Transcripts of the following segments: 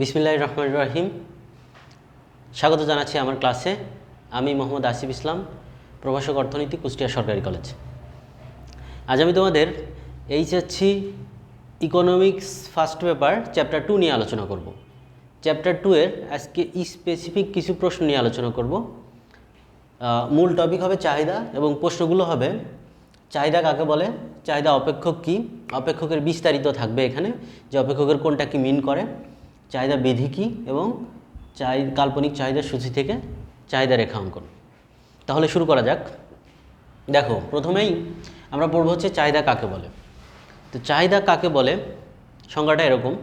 বিসমিল্লাহ রহমান রাহিম। স্বাগত জানাচ্ছি আমার ক্লাসে। আমি মোহাম্মদ আসিফ ইসলাম, প্রভাষক অর্থনীতি, কুষ্টিয়া সরকারি কলেজ। আজ আমি তোমাদের HSC economics first paper chapter two নিয়ে আলোচনা করব। চ্যাপ্টার টু এর আজকে স্পেসিফিক কিছু প্রশ্ন নিয়ে আলোচনা করব। মূল টপিক হবে চাহিদা এবং প্রশ্নগুলো হবে, চাহিদা কাকে বলে, চাহিদা অপেক্ষক কি, অপেক্ষকের বিস্তারিত থাকবে এখানে, যে অপেক্ষকের কোনটা কি মিন করে। চাহিদা বিধি কি এবং চাই কাল্পনিক চাহিদার সূচি থেকে চাহিদা রেখা অঙ্কন। তাহলে শুরু করা যাক। দেখো, প্রথমেই আমরা পড়ব হচ্ছে চাহিদা কাকে বলে। তো চাহিদা কাকে বলে? সংজ্ঞাটা এরকম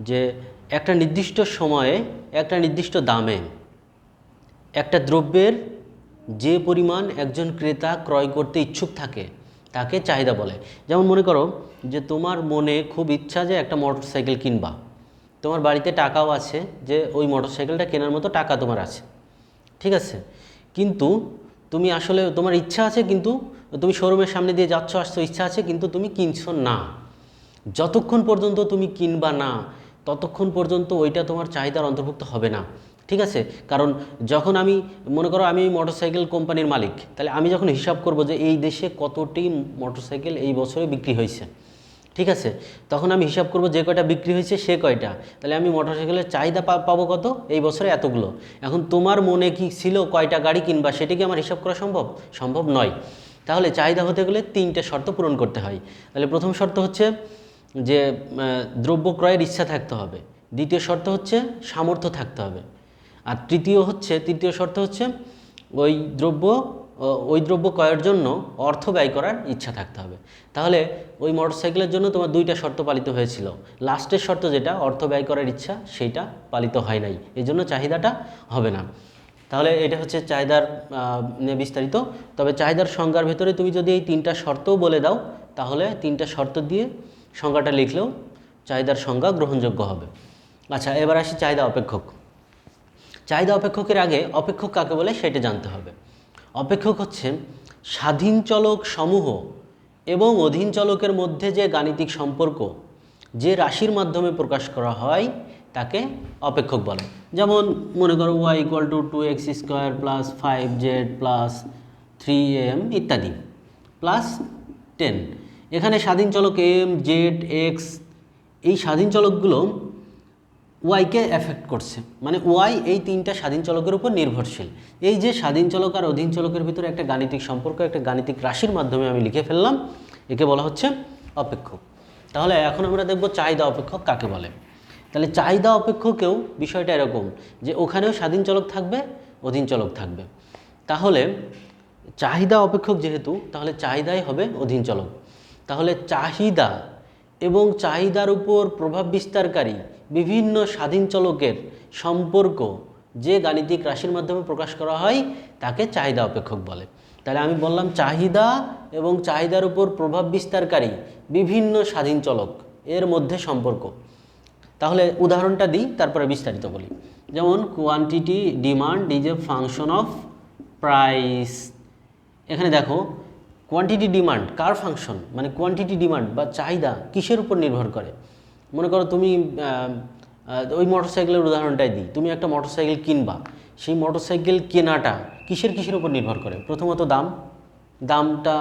যে একটা নির্দিষ্ট সময়ে, একটা নির্দিষ্ট দামে একটা দ্রব্যের যে পরিমাণ একজন ক্রেতা ক্রয় করতে ইচ্ছুক থাকে, তাকে চাহিদা বলে। যেমন মনে করো যে তোমার মনে খুব ইচ্ছা যে একটা মোটর সাইকেল কিনবা। তোমার বাড়িতে টাকাও আছে যে ওই মোটর সাইকেলটা কেনার মতো টাকা তোমার আছে। ঠিক আছে? কিন্তু তুমি আসলে তোমার ইচ্ছা আছে কিন্তু তুমি শোরুমের সামনে দিয়ে যাচ্ছ, আসছো, ইচ্ছা আছে কিন্তু তুমি কিনছো না। যতক্ষণ পর্যন্ত তুমি কিনবা না, ততক্ষণ পর্যন্ত ওইটা তোমার চাহিদার অন্তর্ভুক্ত হবে না। ঠিক আছে? কারণ যখন আমি, মনে করো আমি মোটরসাইকেল কোম্পানির মালিক, তাহলে আমি যখন হিসাব করব যে এই দেশে কতটি মোটরসাইকেল এই বছরে বিক্রি হয়েছে ঠিক আছে? তখন আমি হিসাব করব যে কয়টা বিক্রি হয়েছে সে কয়টা। তাহলে আমি মোটরসাইকেলের চাহিদা পাবো কত? এই বছরে এতগুলো। এখন তোমার মনে কি ছিল কয়টা গাড়ি কিনবা সেটা কি আমার হিসাব করা সম্ভব? সম্ভব নয়। তাহলে চাহিদা হতে গেলে তিনটে শর্ত পূরণ করতে হয়। তাহলে প্রথম শর্ত হচ্ছে যে দ্রব্য ক্রয়ের ইচ্ছা থাকতে হবে। দ্বিতীয় শর্ত হচ্ছে সামর্থ্য থাকতে হবে। আর তৃতীয় হচ্ছে, তৃতীয় শর্ত হচ্ছে ওই দ্রব্য ওই দ্রব্য ক্রয়ের জন্য অর্থ ব্যয় করার ইচ্ছা থাকতে হবে। তাহলে ওই মোটরসাইকেলের জন্য তোমার দুইটা শর্ত পালিত হয়েছিল। লাস্টের শর্ত যেটা, অর্থ ব্যয় করার ইচ্ছা, সেইটা পালিত হয় নাই। এই জন্য চাহিদাটা হবে না। তাহলে এটা হচ্ছে চাহিদার বিস্তারিত। তবে চাহিদার সংজ্ঞার ভেতরে তুমি যদি এই তিনটা শর্তও বলে দাও, তাহলে তিনটা শর্ত দিয়ে সংজ্ঞাটা লিখলেও চাহিদার সংজ্ঞা গ্রহণযোগ্য হবে। আচ্ছা এবার আসি চাহিদা অপেক্ষক। চাহিদা অপেক্ষকের আগে অপেক্ষক কাকে বলে সেটা জানতে হবে। অপেক্ষক হচ্ছে স্বাধীন চলক সমূহ এবং অধীন চলকের মধ্যে যে গাণিতিক সম্পর্ক, যে রাশির মাধ্যমে প্রকাশ করা হয়, তাকে অপেক্ষক বলে। যেমন মনে করো Y equal to two X square plus five Z plus three M ইত্যাদি প্লাস টেন এখানে স্বাধীন চলক এম জেড এক্স এই স্বাধীন চলকগুলো ওয়াইকে এফেক্ট করছে? মানে ওয়াই এই তিনটা স্বাধীন চলকের উপর নির্ভরশীল। এই যে স্বাধীন চলক আর অধীন চলকের ভিতরে একটা গাণিতিক সম্পর্ক, একটা গাণিতিক রাশির মাধ্যমে আমি লিখে ফেললাম, একে বলা হচ্ছে অপেক্ষক। তাহলে এখন আমরা দেখব চাহিদা অপেক্ষক কাকে বলে। তাহলে চাহিদা অপেক্ষকেও বিষয়টা এরকম যে ওখানেও স্বাধীন চলক থাকবে, অধীন চলক থাকবে। তাহলে চাহিদা অপেক্ষক যেহেতু, তাহলে চাহিদাই হবে অধীন চলক। তাহলে চাহিদা এবং চাহিদার উপর প্রভাব বিস্তারকারী বিভিন্ন স্বাধীন চলকের সম্পর্ক যে গাণিতিক রাশির মাধ্যমে প্রকাশ করা হয়, তাকে চাহিদা অপেক্ষক বলে। তাহলে আমি বললাম চাহিদা এবং চাহিদার উপর প্রভাব বিস্তারকারী বিভিন্ন স্বাধীন চলক এর মধ্যে সম্পর্ক। তাহলে উদাহরণটা দিই, তারপরে বিস্তারিত বলি। যেমন quantity demand is a function of price এখানে দেখো কোয়ান্টিটি ডিমান্ড কার ফাংশন মানে কোয়ান্টিটি ডিমান্ড বা চাহিদা কিসের উপর নির্ভর করে? মনে করো তুমি ওই মোটরসাইকেলের উদাহরণটাই দিই। তুমি একটা মোটরসাইকেল কিনবা। সেই মোটরসাইকেল কেনাটা কিসের কিসের উপর নির্ভর করে? প্রথমত দাম। দামটা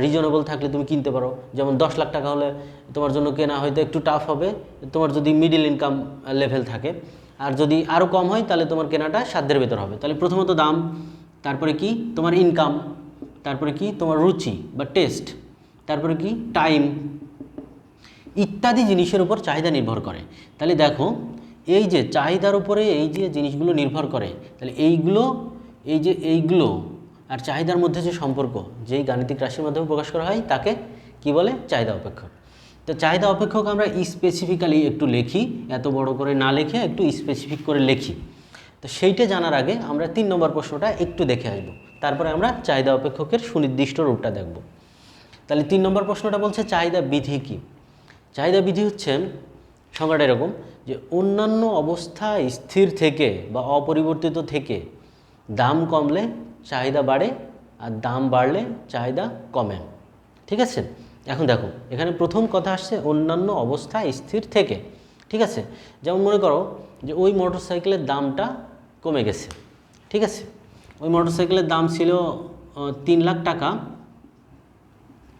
রিজনেবল থাকলে তুমি কিনতে পারো। যেমন দশ লাখ টাকা হলে তোমার জন্য কেনা হয়তো একটু টাফ হবে। তোমার যদি মিডিল ইনকাম লেভেল থাকে। আর যদি আরও কম হয়, তাহলে তোমার কেনাটা সাধ্যের ভেতর হবে। তাহলে প্রথমত দাম, তারপরে কি? তোমার ইনকাম তারপরে কি? তোমার রুচি বা টেস্ট তারপরে কি? টাইম ইত্যাদি জিনিসের উপর চাহিদা নির্ভর করে। তাহলে দেখো, এই যে চাহিদার উপরে এই যে জিনিসগুলো নির্ভর করে, তাহলে এইগুলো, এই যে এইগুলো আর চাহিদার মধ্যে যে সম্পর্ক, যেই গাণিতিক রাশির মাধ্যমে প্রকাশ করা হয়, তাকে কি বলে? চাহিদা অপেক্ষক। তো চাহিদা অপেক্ষক আমরা স্পেসিফিক্যালি একটু লিখি, এত বড় করে না লিখে, একটু স্পেসিফিক করে লিখি। তো সেইটা জানার আগে আমরা তিন নম্বর প্রশ্নটা একটু দেখে আসব। তারপরে আমরা চাহিদা অপেক্ষকের সুনির্দিষ্ট রূপটা দেখব। তাহলে তিন নম্বর প্রশ্নটা বলছে চাহিদা বিধি কী? চাহিদা বিধি হচ্ছে, সংজ্ঞাটা এরকম, যে অন্যান্য অবস্থা স্থির থেকে বা অপরিবর্তিত থেকে দাম কমলে চাহিদা বাড়ে আর দাম বাড়লে চাহিদা কমে। ঠিক আছে? এখন দেখো, এখানে প্রথম কথা আসছে অন্যান্য অবস্থা স্থির থেকে। ঠিক আছে? যেমন মনে করো যে ওই মোটরসাইকেলের দামটা কমে গেছে। ঠিক আছে? ওই মোটরসাইকেলের দাম ছিল তিন লাখ টাকা।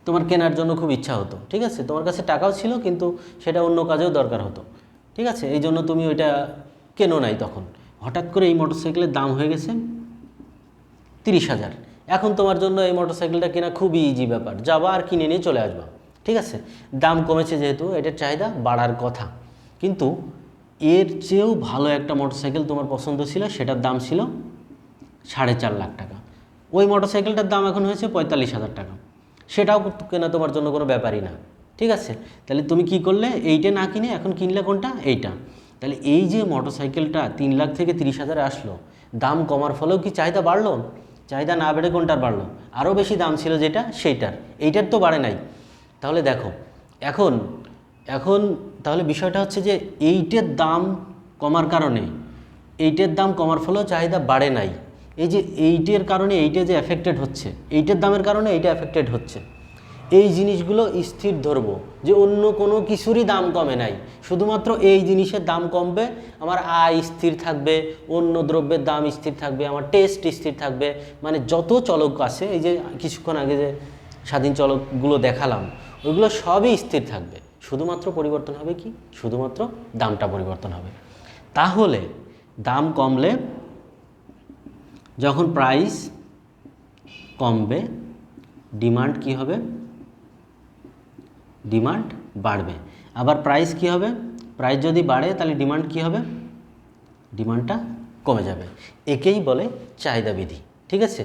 তোমার কেনার জন্য খুব ইচ্ছা হতো, ঠিক আছে? তোমার কাছে টাকাও ছিল, কিন্তু সেটা অন্য কাজেও দরকার হতো, ঠিক আছে? এই জন্য তুমি ওইটা কেনো নাই তখন? হঠাৎ করে এই মোটরসাইকেলের দাম হয়ে গেছে তিরিশ হাজার। এখন তোমার জন্য এই মোটরসাইকেলটা কেনা খুবই ইজি ব্যাপার। যাবা আর কিনে নিয়ে চলে আসবা, ঠিক আছে? দাম কমেছে যেহেতু, এটার চাহিদা বাড়ার কথা। কিন্তু এর চেয়েও ভালো একটা মোটরসাইকেল তোমার পছন্দ ছিল, সেটার দাম ছিল সাড়ে চার লাখ টাকা। ওই মোটরসাইকেলটার দাম এখন হয়েছে পঁয়তাল্লিশ হাজার টাকা। সেটাও কেনা তোমার জন্য কোনো ব্যাপারই না। ঠিক আছে? তাহলে তুমি কি করলে? এইটা না কিনে এখন কিনলে কোনটা? এইটা। তাহলে এই যে মোটরসাইকেলটা তিন লাখ থেকে তিরিশ হাজারে আসলো, দাম কমার ফলেও কি চাহিদা বাড়লো? চাহিদা না বেড়ে কোনটার বাড়লো? আরও বেশি দাম ছিল যেটা, সেইটার। এইটার তো বাড়ে নাই। তাহলে দেখো, এখন এখন তাহলে বিষয়টা হচ্ছে যে এইটার দাম কমার কারণে, এইটার দাম কমার ফলেও চাহিদা বাড়ে নাই। এই যে এইটের কারণে এইটা যে এফেক্টেড হচ্ছে, এইটার দামের কারণে এইটা এফেক্টেড হচ্ছে। এই জিনিসগুলো স্থির ধরবো যে অন্য কোনো কিছুরই দাম কমে নাই। শুধুমাত্র এই জিনিসের দাম কমবে, আমার আয় স্থির থাকবে, অন্য দ্রব্যের দাম স্থির থাকবে, আমার টেস্ট স্থির থাকবে। মানে যত চলক আছে, এই যে কিছুক্ষণ আগে যে স্বাধীন চলকগুলো দেখালাম, ওইগুলো সবই স্থির থাকবে। শুধুমাত্র পরিবর্তন হবে কি? শুধুমাত্র দামটা পরিবর্তন হবে। তাহলে দাম কমলে যখন প্রাইস কমবে ডিমান্ড কি হবে? ডিমান্ড বাড়বে। আবার প্রাইস কি হবে? প্রাইস যদি বাড়ে, তাহলে ডিমান্ড কি হবে? ডিমান্ডটা কমে যাবে। একেই বলে চাহিদা বিধি, ঠিক আছে?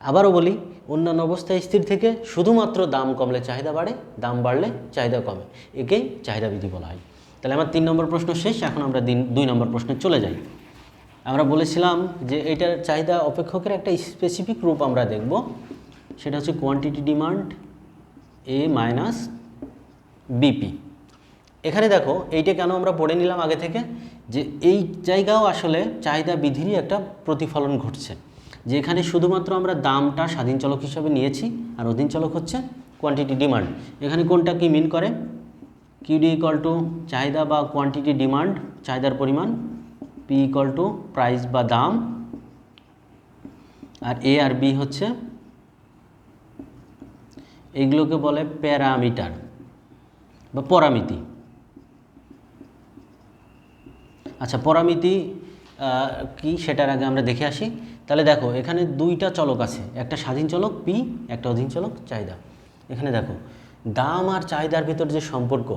আবারও বলি, অন্যান্য অবস্থায় স্থির থেকে শুধুমাত্র দাম কমলে চাহিদা বাড়ে, দাম বাড়লে চাহিদা কমে। একেই চাহিদা বিধি বলা হয়। তাহলে আমার তিন নম্বর প্রশ্ন শেষ, এখন আমরা দিন দুই নম্বর প্রশ্নে চলে যাই। আমরা বলেছিলাম যে এটার চাহিদা অপেক্ষকের একটা স্পেসিফিক রূপ আমরা দেখব। সেটা হচ্ছে quantity demand A minus BP এখানে দেখো, এইটা কেন আমরা পড়ে নিলাম আগে থেকে? যে এই জায়গাও আসলে চাহিদা বিধিরই একটা প্রতিফলন ঘটছে। যে এখানে শুধুমাত্র আমরা দামটা স্বাধীন চলক হিসাবে নিয়েছি, আর অধীন চলক হচ্ছে কোয়ান্টিটি ডিমান্ড এখানে কোনটা কি মিন করে? কিউডি ইকাল টু চাহিদা বা কোয়ান্টিটি ডিমান্ড চাহিদার পরিমাণ পি ইকাল টু প্রাইস বা দাম, আর এ আর বি হচ্ছে এগুলোকে বলে প্যারামিটার বা পরামিতি। আচ্ছা পরামিতি কি সেটার আগে আমরা দেখে আসি। তাহলে দেখো, এখানে দুইটা চলক আছে, একটা স্বাধীন চলক পি একটা অধীন চলক, চাহিদা। এখানে দেখো, দাম আর চাহিদার ভিতর যে সম্পর্ক,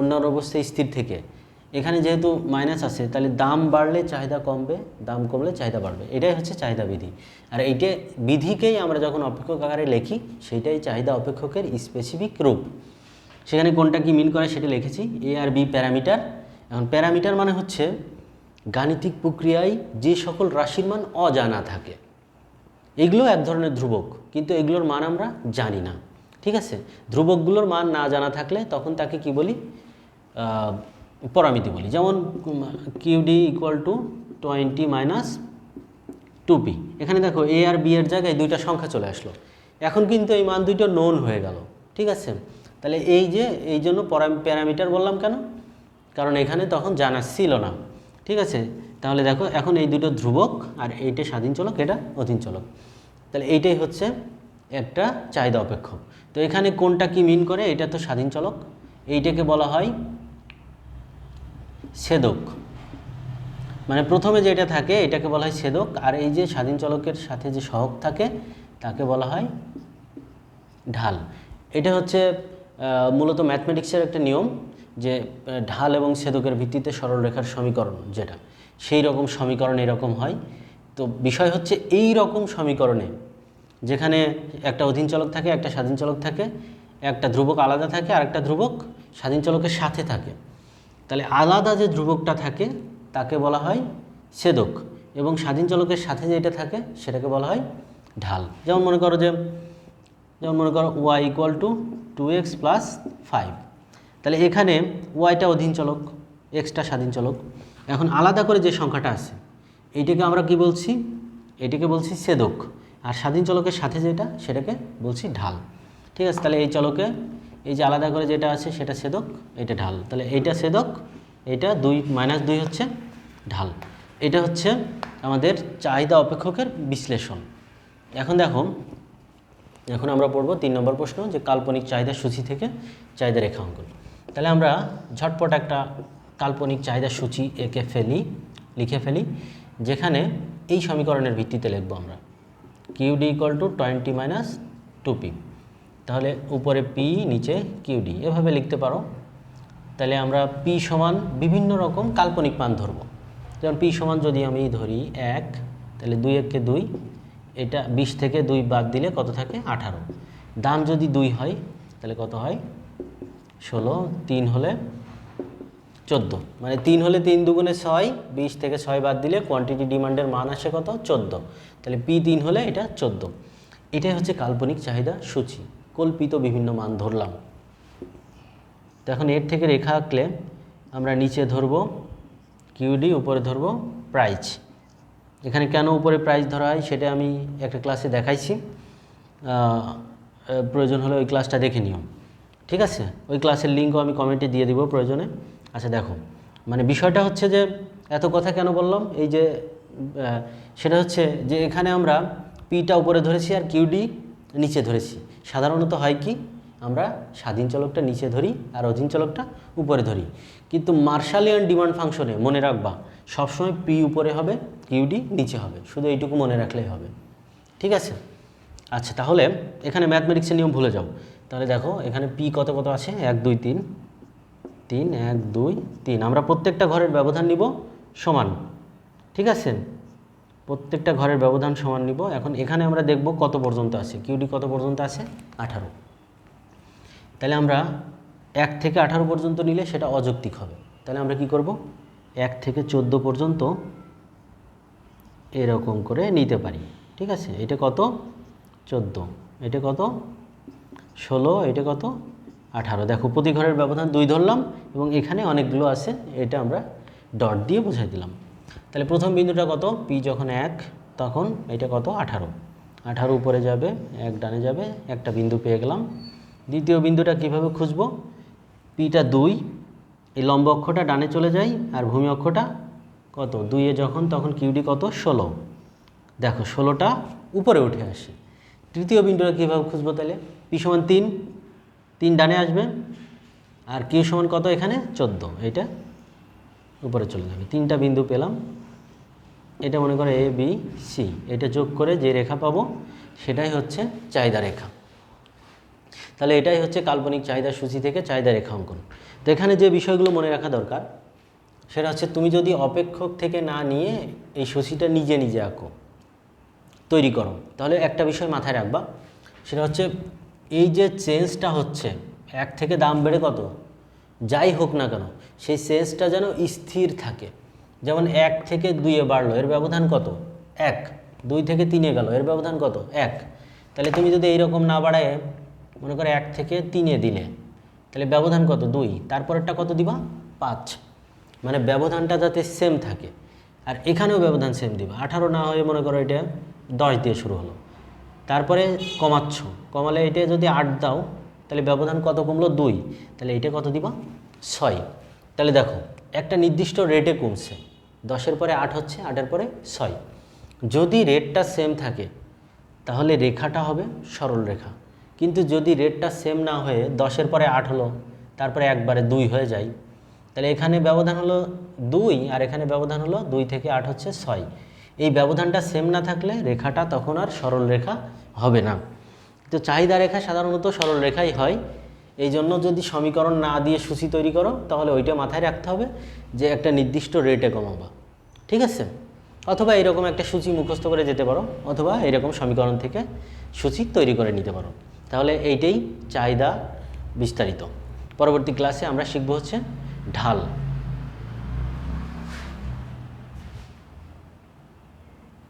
অন্যান্য অবস্থায় স্থির থেকে এখানে যেহেতু মাইনাস আছে, তাহলে দাম বাড়লে চাহিদা কমবে, দাম কমলে চাহিদা বাড়বে। এটাই হচ্ছে চাহিদা বিধি। আর এইটা বিধিকেই আমরা যখন অপেক্ষক আকারে লিখি, সেইটাই চাহিদা অপেক্ষকের স্পেসিফিক রূপ। সেখানে কোনটা কি মিন করে সেটা লিখেছি। এ আর বি প্যারামিটার। এখন প্যারামিটার মানে হচ্ছে গাণিতিক প্রক্রিয়ায় যে সকল রাশির মান অজানা থাকে। এগুলো এক ধরনের ধ্রুবক, কিন্তু এগুলোর মান আমরা জানি না। ঠিক আছে? ধ্রুবকগুলোর মান না জানা থাকলে তখন তাকে কি বলি? পরামিতি বলি যেমন QD equal to twenty minus two P এখানে দেখো এ আর বি এর জায়গায় দুইটা সংখ্যা চলে আসলো। এখন কিন্তু এই মান দুইটা নোন হয়ে গেল, ঠিক আছে? তাহলে এই যে, এই জন্য প্যারামিটার বললাম কেন? কারণ এখানে তখন জানা ছিল না, ঠিক আছে? তাহলে দেখো, এখন এই দুটো ধ্রুবক আর এইটা স্বাধীন চলক, এটা অধীন চলক। তাহলে এইটাই হচ্ছে একটা চাহিদা অপেক্ষক। তো এখানে কোনটা কি মিন করে? এটা তো স্বাধীন চলক। এইটাকে বলা হয় ছেদক মানে প্রথমে যেটা থাকে, এটাকে বলা হয় ছেদক আর এই যে স্বাধীন চলকের সাথে যে সহক থাকে, তাকে বলা হয় ঢাল। এটা হচ্ছে মূলত ম্যাথমেটিক্সের একটা নিয়ম যে ঢাল এবং ছেদকের ভিত্তিতে সরলরেখার সমীকরণ যেটা। সেই রকম সমীকরণ এরকম হয়। তো বিষয় হচ্ছে, এই রকম সমীকরণে যেখানে একটা অধীন চলক থাকে, একটা স্বাধীন চলক থাকে, একটা ধ্রুবক আলাদা থাকে আর একটা ধ্রুবক স্বাধীন চলকের সাথে থাকে। তাহলে আলাদা যে ধ্রুবকটা থাকে, তাকে বলা হয় সেদক। এবং স্বাধীন চলকের সাথে যেটা থাকে, সেটাকে বলা হয় ঢাল। যেমন মনে করো যে, যেমন মনে করো Y equal to two X plus five তাহলে এখানে ওয়াইটা অধীন চলক এক্সটা স্বাধীন চলক। এখন আলাদা করে যে সংখ্যাটা আছে এইটাকে আমরা কি বলছি? এটাকে বলছি সেদক। আর স্বাধীন চলকের সাথে যেটা, সেটাকে বলছি ঢাল। ঠিক আছে? তাহলে এই চলকে এই যে আলাদা করে যেটা আছে সেটা ছেদক, এটা ঢাল। তাহলে এইটা ছেদক এটা দুই মাইনাস দুই হচ্ছে ঢাল। এটা হচ্ছে আমাদের চাহিদা অপেক্ষকের বিশ্লেষণ। এখন দেখো, এখন আমরা পড়ব তিন নম্বর প্রশ্ন যে কাল্পনিক চাহিদা সূচি থেকে চাহিদা রেখা অঙ্কন। তাহলে আমরা ঝটপট একটা কাল্পনিক চাহিদা সূচি এঁকে ফেলি, লিখে ফেলি, যেখানে এই সমীকরণের ভিত্তিতে লিখব আমরা। QD equal to twenty minus two P তাহলে উপরে পি নিচে কিউডি এভাবে লিখতে পারো। তাহলে আমরা পি সমান বিভিন্ন রকম কাল্পনিক মান ধরব। যেমন পি সমান যদি আমি ধরি এক, তাহলে দুই এককে দুই, এটা বিশ থেকে দুই বাদ দিলে কত থাকে? আঠারো। দাম যদি দুই হয়, তাহলে কত হয়? ষোলো, তিন হলে চোদ্দ। মানে তিন হলে তিন দুগুণে ছয়, বিশ থেকে ছয় বাদ দিলে কোয়ান্টিটি ডিমান্ডের মান আসে কত? চোদ্দ। তাহলে পি তিন হলে এটা চোদ্দ। এটাই হচ্ছে কাল্পনিক চাহিদা সূচি। কল্পিত বিভিন্ন মান ধরলাম। তো এখন এর থেকে রেখা আঁকলে আমরা নিচে ধরবো কিউডি উপরে ধরবো প্রাইজ এখানে কেন উপরে প্রাইজ ধরা হয় সেটা আমি একটা ক্লাসে দেখাইছি। প্রয়োজন হলে ওই ক্লাসটা দেখে নিও। ঠিক আছে? ওই ক্লাসের লিঙ্কও আমি কমেন্টে দিয়ে দিব প্রয়োজনে। আচ্ছা দেখো। মানে বিষয়টা হচ্ছে যে এত কথা কেন বললাম? এই যে সেটা হচ্ছে যে এখানে আমরা পিটা উপরে ধরেছি আর কিউডি নিচে ধরেছি। সাধারণত হয় কি, আমরা স্বাধীন চলকটা নিচে ধরি আর অধীন চলকটা উপরে ধরি। কিন্তু মার্শালিয়ান ডিমান্ড ফাংশনে মনে রাখবা, সবসময় পি উপরে হবে কিউডি নিচে হবে। শুধু এইটুকু মনে রাখলেই হবে। ঠিক আছে? আচ্ছা তাহলে এখানে ম্যাথমেটিক্সের নিয়ম ভুলে যাও। তাহলে দেখো, এখানে পি কত কত আছে? এক, দুই, তিন। তিন, এক, দুই, তিন। আমরা প্রত্যেকটা ঘরের ব্যবধান নিব সমান। ঠিক আছে? প্রত্যেকটা ঘরের ব্যবধান সমান নিব। এখন এখানে আমরা দেখব কত পর্যন্ত আছে। কিউডি কত পর্যন্ত আছে? আঠারো। তাহলে আমরা এক থেকে আঠারো পর্যন্ত নিলে সেটা অযৌক্তিক হবে। তাহলে আমরা কি করব? এক থেকে চোদ্দ পর্যন্ত এরকম করে নিতে পারি। ঠিক আছে? এটা কত? চোদ্দ। এটা কত? ষোলো। এটা কত? আঠারো। দেখো, প্রতি ঘরের ব্যবধান দুই ধরলাম এবং এখানে অনেকগুলো আছে। এটা আমরা ডট দিয়ে বোঝাই দিলাম। তাহলে প্রথম বিন্দুটা কত? পি যখন এক, তখন এটা কত? আঠারো। আঠারো উপরে যাবে, এক ডানে যাবে, একটা বিন্দু পেয়ে গেলাম। দ্বিতীয় বিন্দুটা কীভাবে খুঁজব? পিটা দুই, এই লম্ব অক্ষটা ডানে চলে যায় আর ভূমি অক্ষটা কত? দুইয়ে যখন, তখন কিউডি কত? ষোলো। দেখো, ষোলোটা উপরে উঠে আসে। তৃতীয় বিন্দুটা কীভাবে খুঁজবো তাহলে? পি সমান তিন তিন ডানে আসবে, আর কিউ সমান কত এখানে? চোদ্দ। এটা উপরে চলে যাবে। তিনটা বিন্দু পেলাম। এটা মনে করো এ বি সি এটা যোগ করে যে রেখা পাবো, সেটাই হচ্ছে চাহিদা রেখা। তাহলে এটাই হচ্ছে কাল্পনিক চাহিদা সূচি থেকে চাহিদা রেখা অঙ্কন। তো এখানে যে বিষয়গুলো মনে রাখা দরকার, সেটা হচ্ছে তুমি যদি অপেক্ষক থেকে না নিয়ে এই সূচিটা নিজে নিজে আঁকো, তৈরি করো, তাহলে একটা বিষয় মাথায় রাখবা। সেটা হচ্ছে এই যে চেঞ্জটা হচ্ছে, এক থেকে দাম বেড়ে কত? যাই হোক না কেন, সেই চেঞ্জটা যেন স্থির থাকে। যেমন এক থেকে দুইয়ে বাড়লো, এর ব্যবধান কত? এক। দুই থেকে তিনে গেল, এর ব্যবধান কত? এক। তাহলে তুমি যদি এইরকম না বাড়ায়, মনে করো এক থেকে তিনে দিলে, তাহলে ব্যবধান কত? দুই। তারপরেরটা কত দিবা? পাঁচ। মানে ব্যবধানটা যাতে সেম থাকে। আর এখানেও ব্যবধান সেম দিবা। আঠারো না হয়ে মনে করো এটা দশ দিয়ে শুরু হলো। তারপরে কমাচ্ছ। কমালে এটা যদি আট দাও তাহলে ব্যবধান কত কমলো? দুই। তাহলে এটা কত দিবা? ছয়। তাহলে দেখো, একটা নির্দিষ্ট রেটে কমছে। দশের পরে আট হচ্ছে, আটের পরে ছয়। যদি রেটটা সেম থাকে, তাহলে রেখাটা হবে সরল রেখা। কিন্তু যদি রেটটা সেম না হয়ে দশের পরে আট হলো, তারপরে একবারে দুই হয়ে যায়, তাহলে এখানে ব্যবধান হলো দুই আর এখানে ব্যবধান হলো দুই থেকে আট হচ্ছে ছয়। এই ব্যবধানটা সেম না থাকলে রেখাটা তখন আর সরল রেখা হবে না। তো চাহিদা রেখা সাধারণত সরল রেখাই হয়। এই জন্য যদি সমীকরণ না দিয়ে সূচি তৈরি করো, তাহলে ওইটা মাথায় রাখতে হবে যে একটা নির্দিষ্ট রেটে কমাবা। ঠিক আছে? অথবা এরকম একটা সূচি মুখস্থ করে যেতে পারো, অথবা এরকম সমীকরণ থেকে সূচি তৈরি করে নিতে পারো। তাহলে এইটাই চাহিদা বিস্তারিত। পরবর্তী ক্লাসে আমরা শিখব হচ্ছে ঢাল।